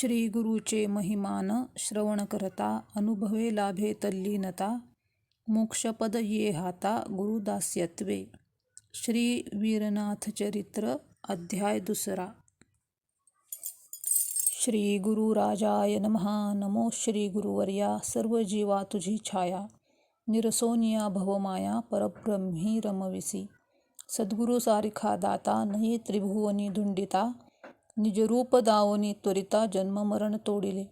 श्री गुरुचे महिमान श्रवण करता अनुभवे लाभे तल्लीनता मोक्षपद ये हाता गुरुदास्यत्वे. श्री वीरनाथ चरित्र अध्याय दुसरा. श्री गुरुराजाय नमः नमो श्री गुरुवर्या सर्व जीवा तुझी छाया. निरसोनिया भवमाया परब्रह्मी रमविसी. सद्गुरु सारिखा दाता नये त्रिभुवनी धुंडिता निजरूप दावनी त्वरिता जन्म मरण तोडिले.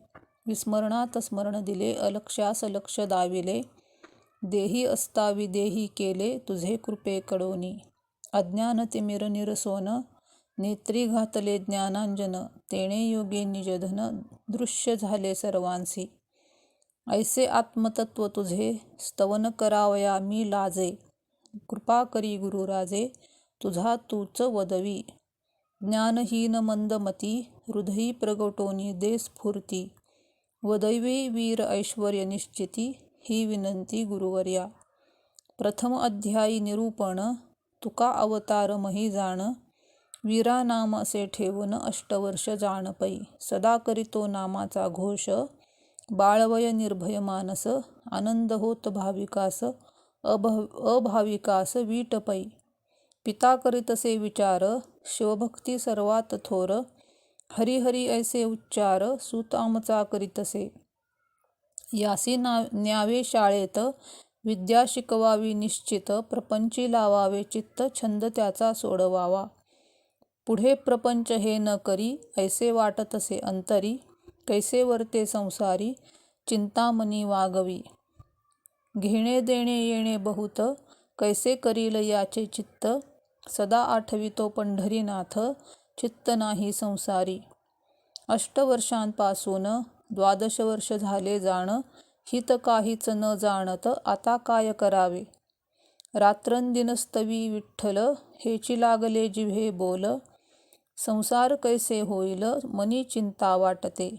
विस्मरणात स्मरण दिले अलक्ष्यास लक्ष दाविले. देही असता विदेही केले तुझे कृपे कडोनी. अज्ञान तिमिर निरसोन नेत्री घातले ज्ञानांजन तेणे योगे निजधन दृश्य झाले सर्वांसी. ऐसे आत्मतत्व तुझे स्तवन करावया मी लाजे. कृपा करी गुरुराजे तुझा तूच वदवी. ज्ञानहीन मंदमती हृदयी प्रगटोनी दे स्फूर्ती वदैवी वीर ऐश्वर्य निश्चिती ही विनंती गुरुवर्या. प्रथम अध्यायी निरूपण तुका अवतार मही जाण. वीरा नाम असे ठेवून अष्टवर्ष जाणपै. सदा करीतो नामाचा घोष बाळवय निर्भय मानस आनंद होत भाविकास अभव अभाविकास वीटपै. पिता करीतसे विचार शिवभक्ती सर्वात थोर हरिहरी ऐसे उच्चार सुतामचा आमचा करीतसे यासी ना न्यावे शाळेत विद्या शिकवावी निश्चित प्रपंची लावावे चित्त छंद त्याचा सोडवावा. पुढे प्रपंच हे न करी ऐसे वाटतसे अंतरी कैसे वरते संसारी चिंतामणी वागवी. घेणे देणे येणे बहुत कैसे करील याचे चित्त सदा आठवितो पंढरीनाथ चित्त नाही संसारी. अष्टवर्षांपासून द्वादश वर्ष झाले जाण हित काहीच न जाणत आता काय करावे? रात्रंदिनस्तवी विठ्ठल हेची लागले जिव्हे बोल. संसार कैसे होईल मनी चिंता वाटते.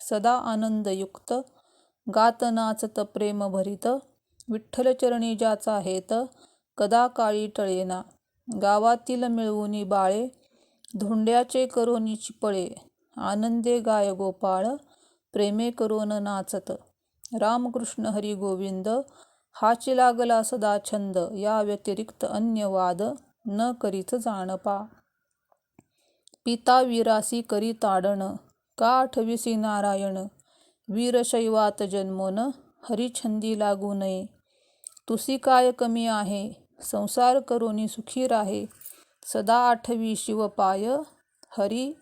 सदा आनंदयुक्त गात नाचत प्रेम भरित. विठ्ठलचरणी ज्याचा हेत कदा काळी टळेना. गावातील मिळवुनी बाळे धोंड्याचे करोनी चिपळे आनंदे गाय गोपाळ प्रेमे करोन नाचत रामकृष्ण हरी गोविंद हाची लागला सदा छंद या व्यतिरिक्त अन्य वाद न करीत जाणपा. पिता विरासी करी ताडण का आठविसी नारायण वीरशैवात जन्मोन हरिछंदी लागू नये. तुसी काय कमी आहे? संसार करोनी सुखी राहे. सदा आठवी शिवपाय हरी.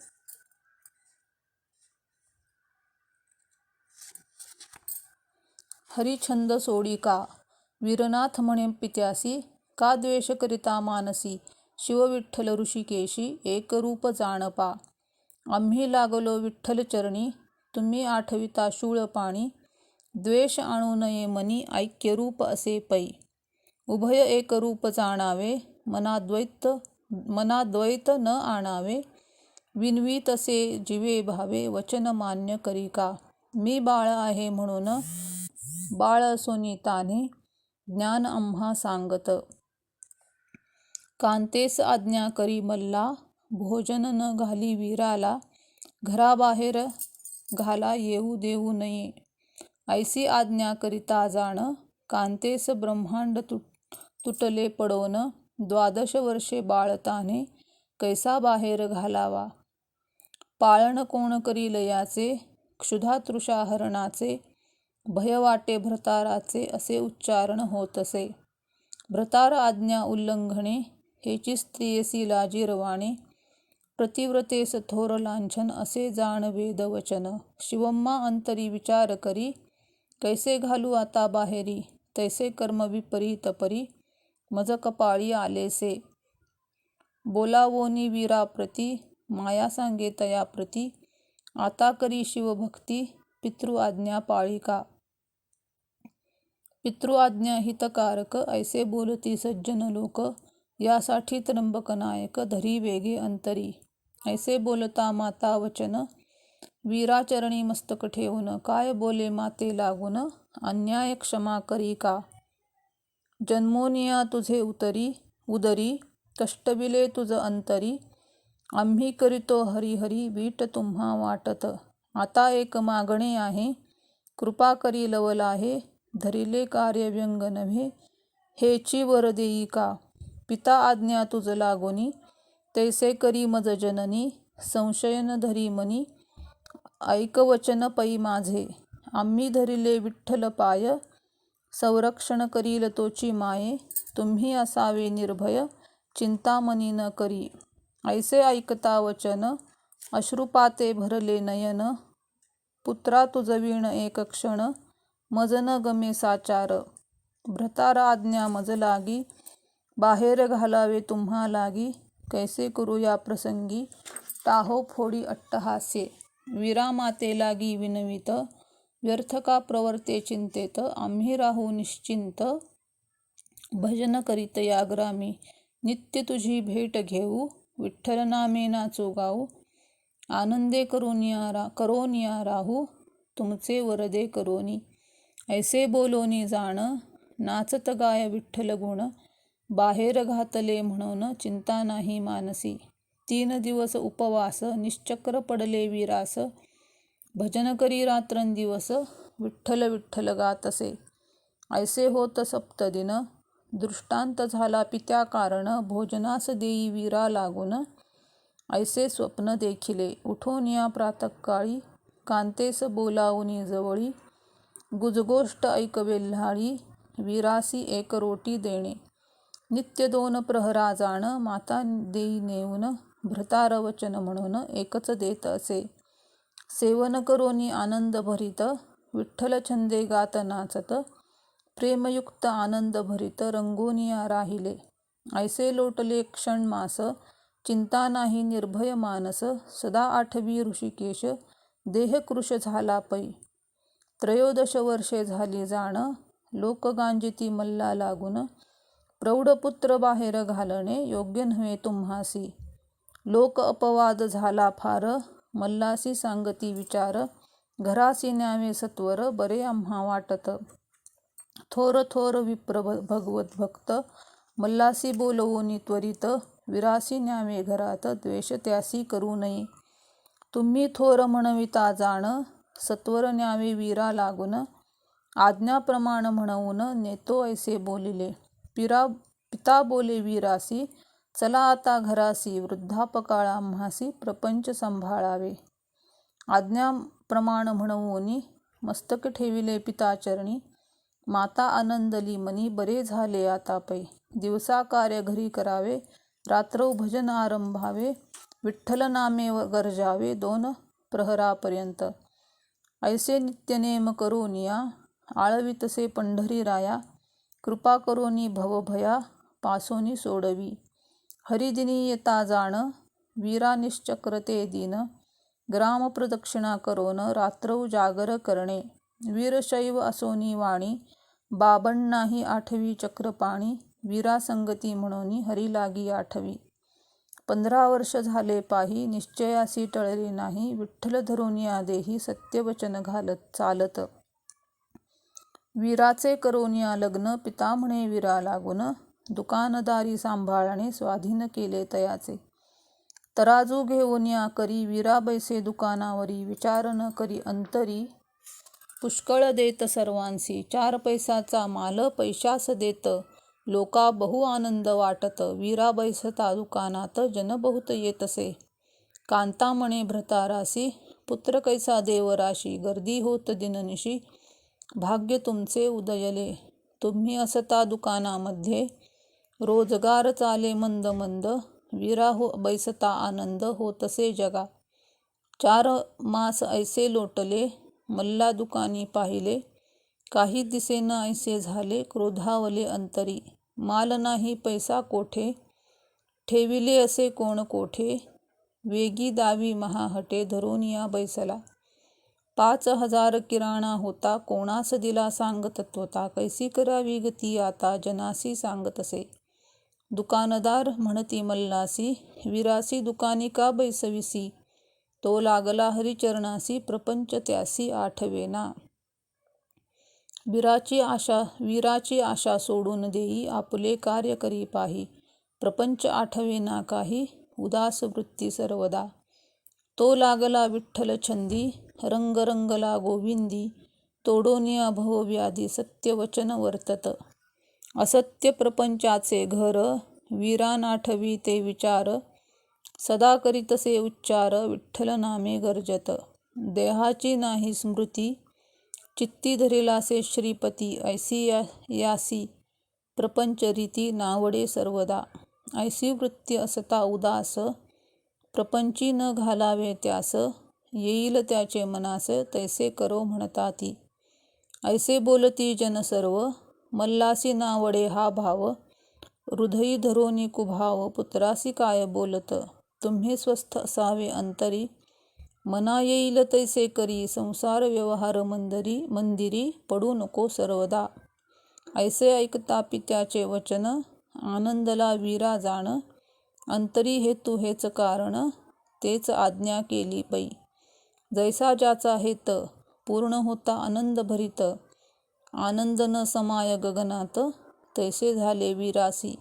हरिछंद सोडी का? वीरनाथ म्हणे पित्यासी का द्वेष करिता मानसी? शिवविठ्ठल ऋषिकेशी एकरूप जाणपा. आम्ही लागलो विठ्ठल चरणी तुम्ही आठविता शूळ पाणी. द्वेष आणू नये मनी ऐक्यरूप असे पै. उभय एकरूप जाणावे मनाद्वैत मनाद्वैत न आणावे विनवी तसे जीवे भावे वचन मान्य करी का? मी बाळ आहे म्हणून बाळ सोनिताने ज्ञान आम्हा सांगत. कांतेस आज्ञा करी मल्ला भोजन न घाली वीराला घराबाहेर घाला येऊ देऊ नये. ऐसी आज्ञा करिता जाण कांतेस ब्रह्मांड तुट तुटले पडोन द्वादश वर्षे बाळताने कैसा बाहेर घालावा? पाळण कोण करील याचे? क्षुधा तृषा हरणाचे भ्रताराचे असे उच्चारण होत असे भ्रतार आज्ञा उल्लंघणे हेची स्त्रियसी लाजिरवाणे प्रतिव्रतेस थोर लांछन असे जाण वेद वचन. शिवम्मा अंतरी विचार करी कैसे घालू आता बाहेरी? तैसे कर्म विपरीत परी मज कपाळी आलेसे बोलावोनी वीराप्रती माया सांगे तया प्रती. आता करी शिवभक्ती पितृ आज्ञा पाळिका. पितृ आज्ञा हितकारक ऐसे बोलती सज्जन लोक यासाठी त्र्यंबक नायक धरी वेगे अंतरी. ऐसे बोलता माता वचन वीराचरणी मस्तक ठेवून काय बोले माते लागून अन्याय क्षमा करी का? जन्मोनिया तुझे उतरी उदरी कष्टविले तुझं अंतरी. आम्ही करीतो हरिहरी वीट तुम्हा वाटत. आता एक मागणे आहे कृपा करी लवल आहे धरिले कार्य व्यंग नव्हे हेची वर देई का? पिता आज्ञा तुझ लागोनी तैसे करी मज जननी संशयन धरी मनी. ऐक वचन पै माझे आम्ही धरिले विठ्ठल पाय संरक्षण करील तोची माये तुम्ही असावे निर्भय चिंतामणी न करी. ऐसे ऐकता वचन अश्रुपाते भरले नयन. पुत्रा तुझ एक क्षण मजन गमे साचार. भ्रताराज्ञा मज लागी बाहेर घालावे तुम्हा लागी. कैसे करू या प्रसंगी? टाहो फोडी अट्टहास्ये विरामाते लागी विनवित व्यर्थ का प्रवर्ते चिंतेत आम्ही राहू निश्चिंत. भजन करीत या ग्रामी नित्य तुझी भेट घेऊ. विठ्ठल नामे नाचो गाऊ. आनंदे करोनिया रा करोनिया राहू तुमचे वरदे करोनी ऐसे बोलोनी जाण. नाचत गाय विठ्ठल गुण. बाहेर घातले म्हणून चिंता नाही मानसी. तीन दिवस उपवास निश्चक्र पडले विरास. भजन करी रात्रंदिवस विठ्ठल विठ्ठल गात असे. ऐसे होत सप्तदिन दृष्टांत झाला पित्या कारण भोजनास देई वीरा लागून. ऐसे स्वप्न देखिले उठून या प्रातकाळी कांतेस बोलावूनी जवळी. गुजगोष्ट ऐकवेल्हाळी विरासी वीरासी एक रोटी देणे. नित्य दोन प्रहरा जाण माता देई नेऊन भ्रतार वचन म्हणून एकच देत असे. सेवन करोनी आनंद भरित विठ्ठल छंदे गात नाचत प्रेमयुक्त आनंद भरित रंगोनिया राहिले। ऐसे लोटले क्षण मास चिंता नाही निर्भय मानस सदा आठवी ऋषिकेश देहकृश झाला पै। त्रयोदश वर्षे झाली जाण लोकगांजिती मल्ला लागून प्रौढपुत्र बाहेर घालणे योग्य नव्हे तुम्हासी। लोक अपवाद झाला फार मल्लासी सांगती विचार घरासी न्यावे सत्वर बरे आम्हा वाटत. थोर थोर विप्र भगवत भक्त मल्लासी बोलवोनी त्वरित विरासी न्यावे घरात द्वेष त्यासी करू नये. तुम्ही थोर म्हणविता जाण सत्वर न्यावे वीरा लागून आज्ञाप्रमाण म्हणवून नेतो ऐसे बोलिले. पिरा पिता बोले वीरासी चला आता घरासी वृद्धापकाळा म्हासी प्रपंच संभाळावे. आज्ञा प्रमाण म्हणवोनी मस्तक ठेविले पिताचरणी माता आनंदली मनी बरे झाले आता पै दिवसा कार्य घरी करावे रात्रौ भजन आरंभावे विठ्ठल नामे गरजावे दोन प्रहरापर्यंत. ऐसे नित्यनेम करोनिया आळवितसे पंढरी राया कृपा करोनी भवभया पासोनी सोडवी. हरिदिनी येता जाण वीरानिश्चक्रते दिन ग्रामप्रदक्षिणा करोन रात्रौ जागर करणे वीरशैव असोनी वाणी बाबण्णाही आठवी चक्रपाणी वीरा संगती म्हणून हरी लागी आठवी. पंधरा वर्ष झाले पाही निश्चयासी टळली नाही विठ्ठल धरून या देही सत्यवचन घालत चालत. वीराचे करोनिया लग्न पिता म्हणे वीरा लागून दुकानदारी सांभाळणे स्वाधीन केले तयाचे. तराजू घेऊन या करी विरा बैसे दुकानावरी विचार न करी अंतरी. पुष्कळ देत सर्वांसी चार पैसाचा माल पैशास देत. लोका बहु आनंद वाटत वीरा बैसता दुकानात जन बहुत येतसे. कांता म्हणे भ्रतारासी पुत्र कैसा देवराशी गर्दी होत दिननिशी. भाग्य तुमचे उदयले तुम्ही असता दुकानामध्ये. रोजगार चाले मंद मंद विराहो बैसता आनंद होतसे जगा. चार मास ऐसे लोटले मल्ला दुकानी पाहिले काही दिसेना ऐसे झाले क्रोधावले अंतरी. माल नाही पैसा कोठे? ठेविले असे कोण कोठे? वेगी दावी महाहटे धरून या बैसला. पाच हजार किराणा होता कोणास दिला सांगत तत्वता कैसी करावी गती आता जनासी सांगतसे. दुकानदार म्हणती मल्लासी विरासी दुकानी का बैसविसी? तो लागला हरिचरणासी प्रपंच त्यासी आठवेना. विराची आशा वीराची आशा सोडून देई आपले कार्य करी पाही. प्रपंच आठवेना काही उदास वृत्ती सर्वदा. तो लागला विठ्ठल छंदी रंगरंगला गोविंदी तोडोनिया भवव्याधी सत्यवचन वर्तत. असत्य प्रपंचाचे घर वीरानाठवी ते विचार सदा करीतसे उच्चार विठ्ठल नामे गर्जत. देहाची नाही स्मृती चित्ती धरिलासे श्रीपती ऐसी यासी प्रपंच रीती नावडे सर्वदा. ऐसी वृत्ती असता उदास प्रपंची न घालावे त्यास येईल त्याचे मनास तैसे करो म्हणता ती. ऐसे बोलती जन सर्व मल्लासी नावडे हा भाव हृदयी धरोनी कुभाव पुत्रासी काय बोलत? तुम्ही स्वस्थ असावे अंतरी मना येईल तैसे करी संसार व्यवहार मंदरी मंदिरी पडू नको सर्वदा. ऐसे ऐकता पित्याचे वचन आनंदला वीरा जाण अंतरी हेतू हेच कारण तेच आज्ञा केली पै जैसा ज्याचा हेत पूर्ण होता आनंद भरित आनंद न समाय गगनात तैसे झाले वीरासी.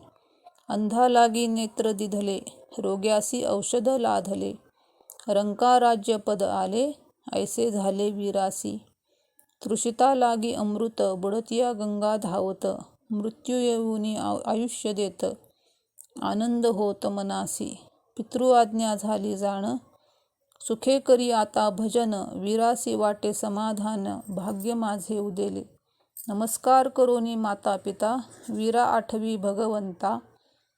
अंधा लागी नेत्र दिधले रोग्यासी औषध लाधले. रंका आले ऐसे झाले वीरासी. तृषिता लागी अमृत बुडतिया गंगा धावत मृत्यू येऊनी आयुष्य देत. आनंद होत मनासी. पितृआज्ञा झाली जाण. सुखे करी आता भजन वीरासी वाटे समाधान भाग्य माझे उदेले. नमस्कार करोनी माता पिता वीरा आठवी भगवंता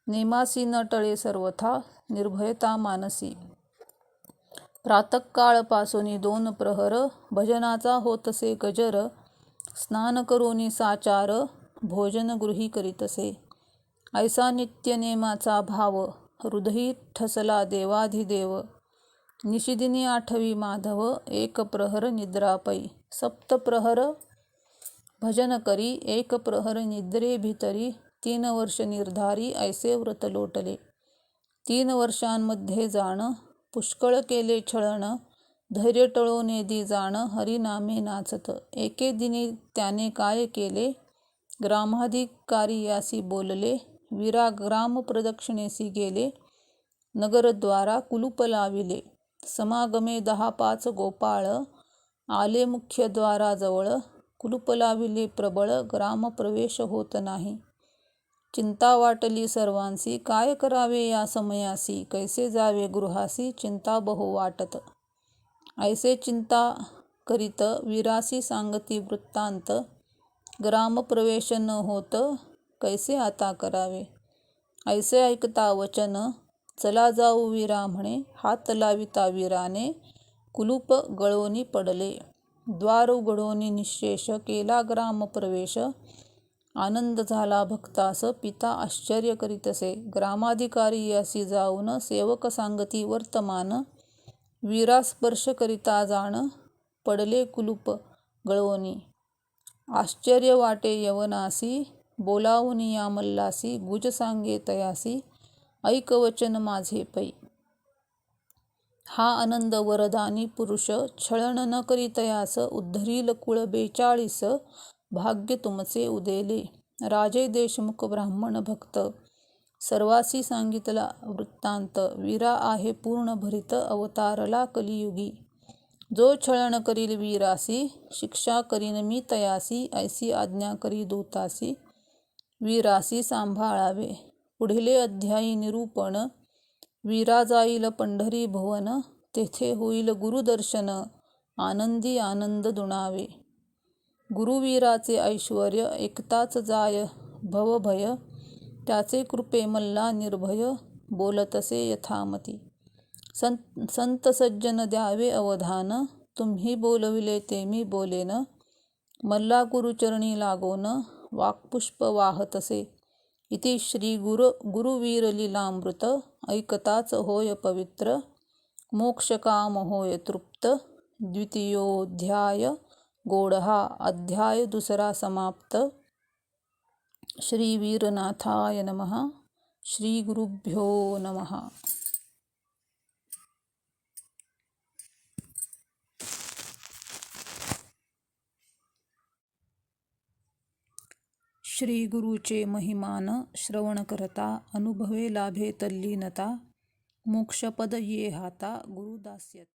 नेमासी न टळे सर्वथा निर्भयता मानसी. प्रातकाळपासोनी दोन प्रहर भजनाचा होतसे गजर स्नान करोनी साचार भोजन गृही करीतसे. ऐसा नित्य नेमाचा भाव हृदयी ठसला देवाधिदेव. निशिदिनी आठवी माधव एक प्रहर निद्रापै. सप्त प्रहर भजन करी एक प्रहर निद्रे भितरी तीन वर्ष निर्धारी ऐसे व्रत लोटले. तीन वर्षांमध्ये जाणं पुष्कळ केले छळण धैर्य टळोने दी जाणं हरिनामे नाचत. एके दिनी त्याने काय केले? ग्रामाधिकारी यासी बोलले. विरा ग्राम प्रदक्षिणेसी गेले. नगरद्वारा कुलूप लाविले. समागमे दहा पाच गोपाळ आले मुख्यद्वाराजवळ कुलूप लाविले प्रबळ ग्रामप्रवेश होत नाही. चिंता वाटली सर्वांसी काय करावे या समयासी कैसे जावे गृहासी चिंता बहु वाटत. ऐसे चिंता करीत वीरासी सांगती वृत्तांत ग्रामप्रवेश न होत कैसे आता करावे. ऐसे ऐकता वचन चला जाऊ वीरा म्हणे हात लाविता वीराने कुलूप गळोनी पडले. द्वार उघडोनी निशेष केला ग्राम प्रवेश आनंद झाला भक्तास. पिता आश्चर्य करीतसे. ग्रामाधिकारी असी जाऊन सेवक सांगती वर्तमान. वीरा स्पर्श करिता जाण. पडले कुलूप गळवणी आश्चर्य वाटे यवनासी. बोलावून या मल्लासी. गुज सांगे तयासी. ऐक वचन माझे पै हा आनंद वरदानी पुरुष छळण न करीतयास उद्धरील कुळ बेचाळीस. भाग्य तुमचे उदेले. राजे देशमुख ब्राह्मण भक्त. सर्वासी सांगितला वृत्तांत. वीरा आहे पूर्ण भरित अवतारला कलियुगी. जो छळण करील वीरासी शिक्षा करीन मी तयासी ऐसी आज्ञा करी दूतासी वीरासी सांभाळावे. पुढीले अध्यायी निरूपण वीरा जाईल पंढरी भुवन तेथे होईल गुरुदर्शन आनंदी आनंद दुणावे. गुरुवीराचे ऐश्वर एकताच जाय भवभय त्याचे कृपे मल्ला निर्भय बोलतसे यथामती. संत संत सज्जन द्यावे अवधान तुम्ही बोलविले ते मी बोलेन. मल्ला गुरुचरणी लागोन वाक्पुष्प वाहतसे. इति श्री गुरु गुरुवीरलीलामृत ऐकताच होय पवित्र. मोक्षकाम होय तृप्त. द्वितीयोध्याय गोडहा अध्याय दुसरा समाप्त. श्रीवीरनाथाय नमः. श्रीगुरुभ्यो नमः. श्री गुरुचे महिमान श्रवण करता अनुभवे लाभे तल्लीनता मोक्षपद ये हाता गुरुदास्य